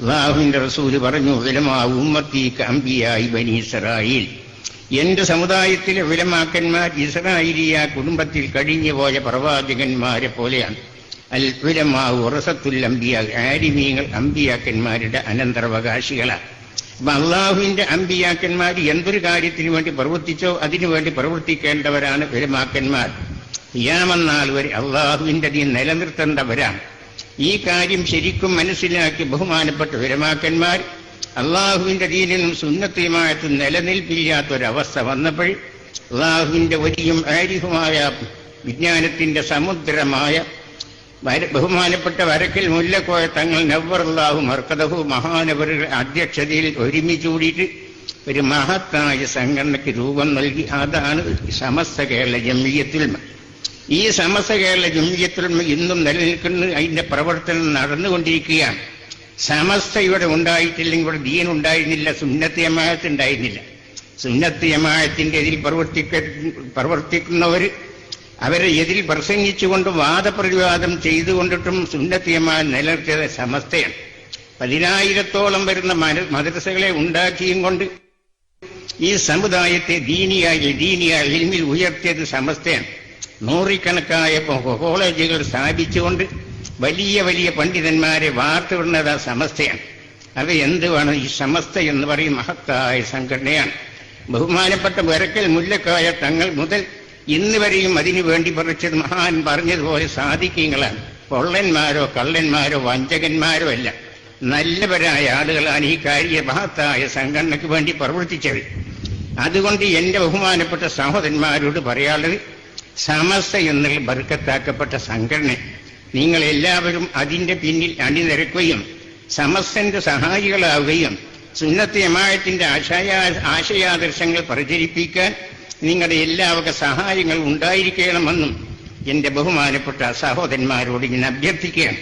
അള്ളാഹുവിന്റെ റസൂൽ പറഞ്ഞു ഇസ്രായേൽ. എന്റെ സമുദായത്തിലെ വിലമാക്കന്മാർ ഇസ്രായേലിയ കുടുംബത്തിൽ കഴിഞ്ഞു പോയ പ്രവാചകന്മാരെ പോലെയാണ്. അൽ വിലമാ ഉറസത്തുൽ അമ്പിയ ആരിമീങ്ങൾ അമ്പിയാക്കന്മാരുടെ അനന്തരവകാശികളാണ്. അപ്പൊ അള്ളാഹുവിന്റെ അമ്പിയാക്കന്മാർ എന്തൊരു കാര്യത്തിന് വേണ്ടി പ്രവർത്തിച്ചോ അതിനു വേണ്ടി പ്രവർത്തിക്കേണ്ടവരാണ് വിലമാക്കന്മാർ യാമന്നാൾ വരെ അള്ളാഹുവിന്റെ ദീൻ നിലനിർത്തേണ്ടവരാണ്. ഈ കാര്യം ശരിക്കും മനസ്സിലാക്കി ബഹുമാനപ്പെട്ട വിരമാക്കന്മാർ അള്ളാഹുവിന്റെ ദീനിനും സുന്നത്തിയുമായിട്ടും നിലനിൽപ്പില്ലാത്ത ഒരവസ്ഥ വന്നപ്പോൾ അള്ളാഹുവിന്റെ വലിയും ആരിഹുമായ വിജ്ഞാനത്തിന്റെ സമുദ്രമായ ബഹുമാനപ്പെട്ട വരക്കൽ മുല്ലക്കോയ തങ്ങൾ നവ്വറുള്ളാഹു മർക്കതഹു മഹാനവരുടെ അധ്യക്ഷതയിൽ ഒരുമിച്ചുകൂടിയിട്ട് ഒരു മഹത്തായ സംഘടനയ്ക്ക് രൂപം നൽകി. അതാണ് സമസ്ത കേരള ജമ്മിയത്തുൽമ ഈ സമസ്ത കേരള ജമ്മിയത്തുൽമ ഇന്നും നിലനിൽക്കുന്നു. അതിന്റെ പ്രവർത്തനം നടന്നുകൊണ്ടിരിക്കുകയാണ്. സമസ്ത ഇവിടെ ഉണ്ടായിട്ടില്ലെങ്കിൽ ഇവിടെ ദീൻ ഉണ്ടായിരുന്നില്ല സുന്നത്ത് ജമാഅത്ത് ഉണ്ടായിരുന്നില്ല. സുന്നത്ത് ജമാഅത്തിന്റെ എതിൽ പ്രവർത്തിക്ക പ്രവർത്തിക്കുന്നവർ അവരെ എതിൽ പ്രസംഗിച്ചുകൊണ്ടും വാദപ്രതിവാദം ചെയ്തുകൊണ്ടിട്ടും സുന്നത്ത് ജമാഅത്ത് നിലനിർത്തിയത് സമസ്തയാണ്. പതിനായിരത്തോളം വരുന്ന മദ്രസകളെ ഉണ്ടാക്കിയും കൊണ്ട് ഈ സമുദായത്തെ ദീനിയായി ദീനിയായി ഇൽമിൽ ഉയർത്തിയത് സമസ്തയാണ്. നൂറിക്കണക്കായ കോളേജുകൾ സ്ഥാപിച്ചുകൊണ്ട് വലിയ വലിയ പണ്ഡിതന്മാരെ വാർത്തുവിടുന്നത് ആ സമസ്തയാണ്. അത് എന്തുവാണ്? ഈ സമസ്ത എന്ന് പറയും മഹത്തായ സംഘടനയാണ്. ബഹുമാനപ്പെട്ട വരക്കൽ മുല്ലക്കായ തങ്ങൾ മുതൽ ഇന്ന് വരെയും അതിനു വേണ്ടി പറിച്ചത് മഹാൻ പറഞ്ഞതുപോലെ സാധിക്കങ്ങളാണ്. പൊള്ളന്മാരോ കള്ളന്മാരോ വഞ്ചകന്മാരോ അല്ല. നല്ലവരായ ആളുകളാണ് ഈ കാര്യ മഹത്തായ സംഘടനയ്ക്ക് വേണ്ടി പ്രവർത്തിച്ചത്. അതുകൊണ്ട് എന്റെ ബഹുമാനപ്പെട്ട സഹോദരന്മാരോട് പറയാനുള്ളത് സമസ്ത എന്നുള്ള ബർക്കത്താക്കപ്പെട്ട സംഘടന നിങ്ങൾ എല്ലാവരും അതിന്റെ പിന്നിൽ അണിനിരക്കുകയും സമസ്തന്റെ സഹായികളാവുകയും സുന്നത്ത് യമായത്തിന്റെ ആശയ ആശയാദർശങ്ങൾ പ്രചരിപ്പിക്കാൻ നിങ്ങളുടെ എല്ലാവക സഹായങ്ങൾ ഉണ്ടായിരിക്കണമെന്നും എന്റെ ബഹുമാനപ്പെട്ട സഹോദരന്മാരോട് ഞാൻ അഭ്യർത്ഥിക്കുകയാണ്.